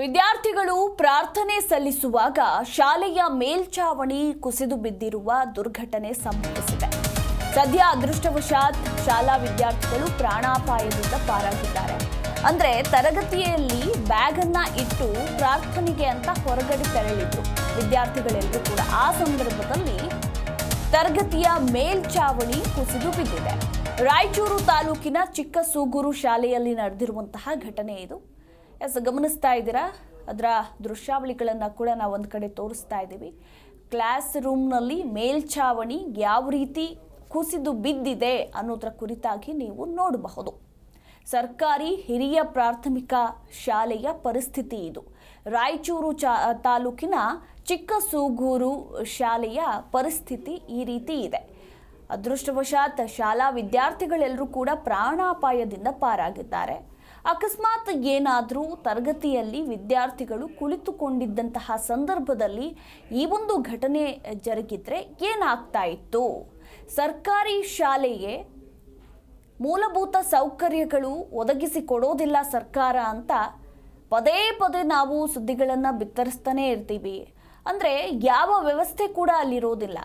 ವಿದ್ಯಾರ್ಥಿಗಳು ಪ್ರಾರ್ಥನೆ ಸಲ್ಲಿಸುವಾಗ ಶಾಲೆಯ ಮೇಲ್ಛಾವಣಿ ಕುಸಿದು ಬಿದ್ದಿರುವ ದುರ್ಘಟನೆ ಸಂಭವಿಸಿದೆ. ಸದ್ಯ ಅದೃಷ್ಟವಶಾತ್ ಶಾಲಾ ವಿದ್ಯಾರ್ಥಿಗಳು ಪ್ರಾಣಾಪಾಯದಿಂದ ಪಾರಾಗಿದ್ದಾರೆ. ಅಂದ್ರೆ ತರಗತಿಯಲ್ಲಿ ಬ್ಯಾಗ್ ಅನ್ನ ಇಟ್ಟು ಪ್ರಾರ್ಥನೆಗೆ ಅಂತ ಹೊರಗಡೆ ತೆರಳಿದ್ರು. ವಿದ್ಯಾರ್ಥಿಗಳೆಲ್ಲರೂ ಕೂಡ ಆ ಸಂದರ್ಭದಲ್ಲಿ ತರಗತಿಯ ಮೇಲ್ಛಾವಣಿ ಕುಸಿದು ಬಿದ್ದಿದೆ. ರಾಯಚೂರು ತಾಲೂಕಿನ ಚಿಕ್ಕ ಸೂಗೂರು ಶಾಲೆಯಲ್ಲಿ ನಡೆದಿರುವಂತಹ ಘಟನೆ ಇದು. ಎಸ್, ಗಮನಿಸ್ತಾ ಇದ್ದೀರಾ? ಅದರ ದೃಶ್ಯಾವಳಿಗಳನ್ನು ಕೂಡ ನಾವು ಒಂದು ಕಡೆ ತೋರಿಸ್ತಾ ಇದ್ದೀವಿ. ಕ್ಲಾಸ್ ರೂಮ್ನಲ್ಲಿ ಮೇಲ್ಛಾವಣಿ ಯಾವ ರೀತಿ ಕುಸಿದು ಬಿದ್ದಿದೆ ಅನ್ನೋದರ ಕುರಿತಾಗಿ ನೀವು ನೋಡಬಹುದು. ಸರ್ಕಾರಿ ಹಿರಿಯ ಪ್ರಾಥಮಿಕ ಶಾಲೆಯ ಪರಿಸ್ಥಿತಿ ಇದು. ರಾಯಚೂರು ಚಾ, ತಾಲೂಕಿನ ಚಿಕ್ಕ ಸೂಗೂರು ಶಾಲೆಯ ಪರಿಸ್ಥಿತಿ ಈ ರೀತಿ ಇದೆ. ಅದೃಷ್ಟವಶಾತ್ ಶಾಲಾ ವಿದ್ಯಾರ್ಥಿಗಳೆಲ್ಲರೂ ಕೂಡ ಪ್ರಾಣಾಪಾಯದಿಂದ ಪಾರಾಗಿದ್ದಾರೆ. ಅಕಸ್ಮಾತ್ ಏನಾದರೂ ತರಗತಿಯಲ್ಲಿ ವಿದ್ಯಾರ್ಥಿಗಳು ಕುಳಿತುಕೊಂಡಿದ್ದಂತಹ ಸಂದರ್ಭದಲ್ಲಿ ಈ ಒಂದು ಘಟನೆ ಜರುಗಿದ್ರೆ ಏನಾಗ್ತಾ ಇತ್ತು? ಸರ್ಕಾರಿ ಶಾಲೆಗೆ ಮೂಲಭೂತ ಸೌಕರ್ಯಗಳು ಒದಗಿಸಿ ಕೊಡೋದಿಲ್ಲ ಸರ್ಕಾರ ಅಂತ ಪದೇ ಪದೇ ನಾವು ಸುದ್ದಿಗಳನ್ನು ಬಿತ್ತರಿಸ್ತಾನೆ ಇರ್ತೀವಿ. ಅಂದರೆ ಯಾವ ವ್ಯವಸ್ಥೆ ಕೂಡ ಅಲ್ಲಿರೋದಿಲ್ಲ.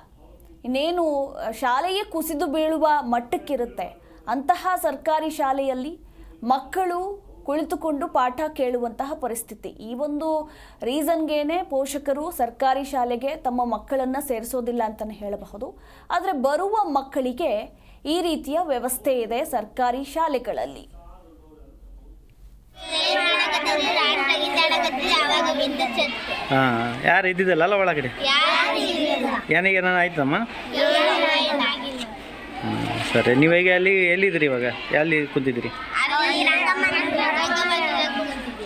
ಇನ್ನೇನು ಶಾಲೆಯೇ ಕುಸಿದು ಬೀಳುವ ಮಟ್ಟಕ್ಕಿರುತ್ತೆ. ಅಂತಹ ಸರ್ಕಾರಿ ಶಾಲೆಯಲ್ಲಿ ಮಕ್ಕಳು ಕುಳಿತುಕೊಂಡು ಪಾಠ ಕೇಳುವಂತಹ ಪರಿಸ್ಥಿತಿ. ಈ ಒಂದು ರೀಸನ್ಗೇನೆ ಪೋಷಕರು ಸರ್ಕಾರಿ ಶಾಲೆಗೆ ತಮ್ಮ ಮಕ್ಕಳನ್ನು ಸೇರಿಸೋದಿಲ್ಲ ಅಂತಲೇ ಹೇಳಬಹುದು. ಆದರೆ ಬರುವ ಮಕ್ಕಳಿಗೆ ಈ ರೀತಿಯ ವ್ಯವಸ್ಥೆ ಇದೆ ಸರ್ಕಾರಿ ಶಾಲೆಗಳಲ್ಲಿ. ಯಾರು ಇದ್ದಿದ್ದಲ್ಲ ಒಳಗಡೆ? ಇಲ್ಲ ಏನಿಗೆ ಆಯ್ತಮ್ಮ? ಸರಿ. ನೀವು ಈಗ ಅಲ್ಲಿ ಎಲ್ಲಿದ್ದೀರಿ ಇವಾಗ? ಎಲ್ಲಿ ಕುಂತಿದ್ದೀರಿ ಅಲ್ಲಿ ರಂಗಮ್ಮನ ರಂಗಮ್ಮನ ಕೂತಿದ್ದೆ.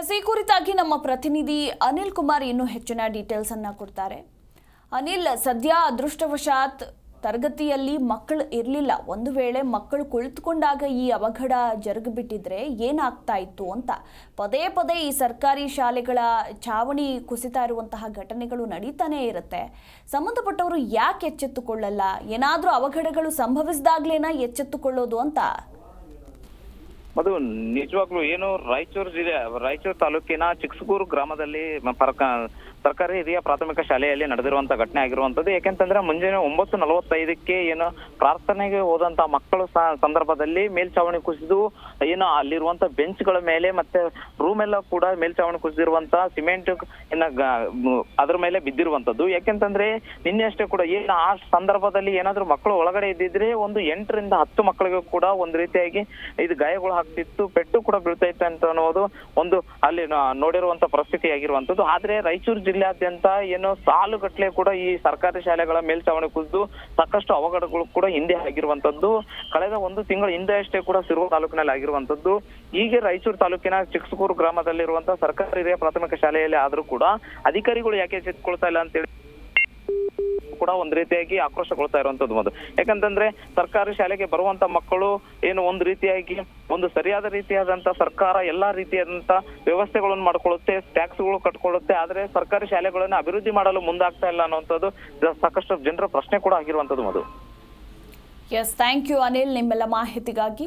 ಎಸ್, ಈ ಕುರಿತಾಗಿ ನಮ್ಮ ಪ್ರತಿನಿಧಿ ಅನಿಲ್ ಕುಮಾರ್ ಇನ್ನೂ ಹೆಚ್ಚಿನ ಡೀಟೇಲ್ಸ್ ಅನ್ನ ಕೊಡ್ತಾರೆ. ಅನಿಲ್, ಸದ್ಯ ಅದೃಷ್ಟವಶಾತ್ ತರಗತಿಯಲ್ಲಿ ಮಕ್ಕಳು ಇರಲಿಲ್ಲ. ಒಂದು ವೇಳೆ ಮಕ್ಕಳು ಕುಳಿತುಕೊಂಡಾಗ ಈ ಅವಘಡ ಜರುಗಿಬಿಟ್ಟಿದ್ರೆ ಏನಾಗ್ತಾ ಇತ್ತು ಅಂತ. ಪದೇ ಪದೇ ಈ ಸರ್ಕಾರಿ ಶಾಲೆಗಳ ಚಾವಣಿ ಕುಸಿತಾ ಇರುವಂತಹ ಘಟನೆಗಳು ನಡೀತಾನೆ ಇರುತ್ತೆ. ಸಂಬಂಧಪಟ್ಟವರು ಯಾಕೆ ಎಚ್ಚೆತ್ತುಕೊಳ್ಳಲ್ಲ? ಏನಾದರೂ ಅವಘಡಗಳು ಸಂಭವಿಸಿದಾಗ್ಲೇನಾ ಎಚ್ಚೆತ್ತುಕೊಳ್ಳೋದು ಅಂತ ಅದು ನಿಜವಾಗ್ಲೂ ಏನು ರಾಯಚೂರು ಜಿಲ್ಲೆ, ರಾಯಚೂರು ತಾಲೂಕಿನ ಚಿಕ್ಸಗೂರು ಗ್ರಾಮದಲ್ಲಿ ಪರಕ, ಸರ್ಕಾರಿ ಹಿರಿಯ ಪ್ರಾಥಮಿಕ ಶಾಲೆಯಲ್ಲಿ ನಡೆದಿರುವಂತ ಘಟನೆ ಆಗಿರುವಂತದ್ದು ಯಾಕೆಂತಂದ್ರೆ ಮುಂಜಾನೆ ಒಂಬತ್ತು ನಲವತ್ತೈದಕ್ಕೆ ಏನು ಪ್ರಾರ್ಥನೆಗೆ ಹೋದಂತ ಮಕ್ಕಳು ಸಂದರ್ಭದಲ್ಲಿ ಮೇಲ್ಛಾವಣಿ ಕುಸಿದು, ಏನು ಅಲ್ಲಿರುವಂತ ಬೆಂಚ್ಗಳ ಮೇಲೆ ಮತ್ತೆ ರೂಮ್ ಎಲ್ಲ ಕೂಡ ಮೇಲ್ಛಾವಣಿ ಕುಸಿದಿರುವಂತ ಸಿಮೆಂಟ್ ಅದ್ರ ಮೇಲೆ ಬಿದ್ದಿರುವಂತದ್ದು ಯಾಕೆಂತಂದ್ರೆ ನಿನ್ನೆ ಅಷ್ಟೇ ಕೂಡ ಏನು ಆ ಸಂದರ್ಭದಲ್ಲಿ ಏನಾದ್ರೂ ಮಕ್ಕಳು ಒಳಗಡೆ ಇದ್ದಿದ್ರೆ ಒಂದು ಎಂಟರಿಂದ ಹತ್ತು ಮಕ್ಕಳಿಗೂ ಕೂಡ ಒಂದ್ ರೀತಿಯಾಗಿ ಇದು ಗಾಯಗಳು ಆಗ್ತಿತ್ತು ಪೆಟ್ಟು ಕೂಡ ಬೀಳ್ತಾ ಅಂತ ಅನ್ನೋದು ಒಂದು ಅಲ್ಲಿ ನೋಡಿರುವಂತ ಪರಿಸ್ಥಿತಿ ಆಗಿರುವಂತದ್ದು ಆದ್ರೆ ರಾಯಚೂರು ಜಿಲ್ಲಾದ್ಯಂತ ಏನು ಸಾಲುಗಟ್ಲೆ ಕೂಡ ಈ ಸರ್ಕಾರಿ ಶಾಲೆಗಳ ಮೇಲ್ಚಾವಣೆ ಕುಸಿದು ಸಾಕಷ್ಟು ಅವಘಡಗಳು ಕೂಡ ಹಿಂದೆ ಆಗಿರುವಂತದ್ದು ಕಳೆದ ಒಂದು ತಿಂಗಳ ಹಿಂದೆ ಅಷ್ಟೇ ಕೂಡ ಸಿರುವ ತಾಲೂಕಿನಲ್ಲಿ ಆಗಿರುವಂತದ್ದು ಹೀಗೆ ರಾಯಚೂರು ತಾಲೂಕಿನ ಚಿಕ್ಸಕೂರು ಗ್ರಾಮದಲ್ಲಿರುವಂತಹ ಸರ್ಕಾರಿ ಹಿರಿಯ ಪ್ರಾಥಮಿಕ ಶಾಲೆಯಲ್ಲಿ ಆದ್ರೂ ಕೂಡ ಅಧಿಕಾರಿಗಳು ಯಾಕೆ ಎಚ್ಚೆತ್ಕೊಳ್ತಾ ಇಲ್ಲ ಅಂತೇಳಿ ಕೂಡ ಒಂದ್ ರೀತಿಯಾಗಿ ಆಕ್ರೋಶಗೊಳ್ತಾ ಇರುವಂತದ್ದು ಒಂದು ಯಾಕಂತಂದ್ರೆ ಸರ್ಕಾರಿ ಶಾಲೆಗೆ ಬರುವಂತ ಮಕ್ಕಳು ಏನು ಒಂದ್ ರೀತಿಯಾಗಿ ಒಂದು ಸರಿಯಾದ ರೀತಿಯಾದಂತ ಸರ್ಕಾರ ಎಲ್ಲಾ ರೀತಿಯಾದಂತ ವ್ಯವಸ್ಥೆಗಳನ್ನು ಮಾಡ್ಕೊಳ್ಳುತ್ತೆ ಟ್ಯಾಕ್ಸ್ಗಳು ಕಟ್ಕೊಳ್ಳುತ್ತೆ ಆದ್ರೆ ಸರ್ಕಾರಿ ಶಾಲೆಗಳನ್ನ ಅಭಿವೃದ್ಧಿ ಮಾಡಲು ಮುಂದಾಗ್ತಾ ಇಲ್ಲ ಅನ್ನುವಂಥದ್ದು ಸಾಕಷ್ಟು ಜನರ ಪ್ರಶ್ನೆ ಕೂಡ ಆಗಿರುವಂತದ್ದು ಅದು ಎಸ್ ಥ್ಯಾಂಕ್ ಯು ಅನಿಲ್ ನಿಮ್ಮೆಲ್ಲ ಮಾಹಿತಿಗಾಗಿ.